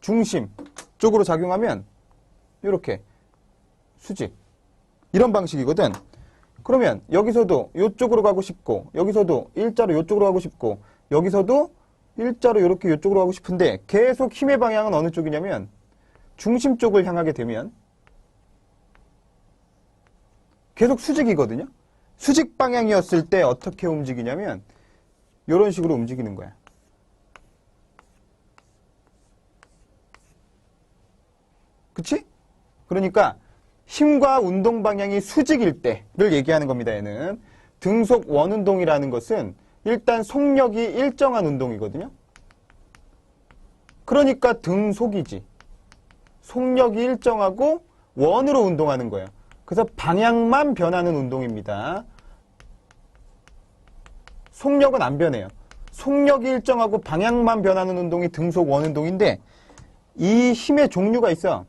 중심 쪽으로 작용하면 이렇게 수직 이런 방식이거든. 그러면 여기서도 이쪽으로 가고 싶고 여기서도 일자로 이쪽으로 가고 싶고 여기서도 일자로 이렇게 이쪽으로 가고 싶은데 계속 힘의 방향은 어느 쪽이냐면 중심 쪽을 향하게 되면 계속 수직이거든요. 수직 방향이었을 때 어떻게 움직이냐면 이런 식으로 움직이는 거야. 그치? 그러니까 힘과 운동 방향이 수직일 때를 얘기하는 겁니다. 얘는 등속 원운동이라는 것은 일단 속력이 일정한 운동이거든요. 그러니까 등속이지. 속력이 일정하고 원으로 운동하는 거예요. 그래서 방향만 변하는 운동입니다. 속력은 안 변해요. 속력이 일정하고 방향만 변하는 운동이 등속 원운동인데 이 힘의 종류가 있어.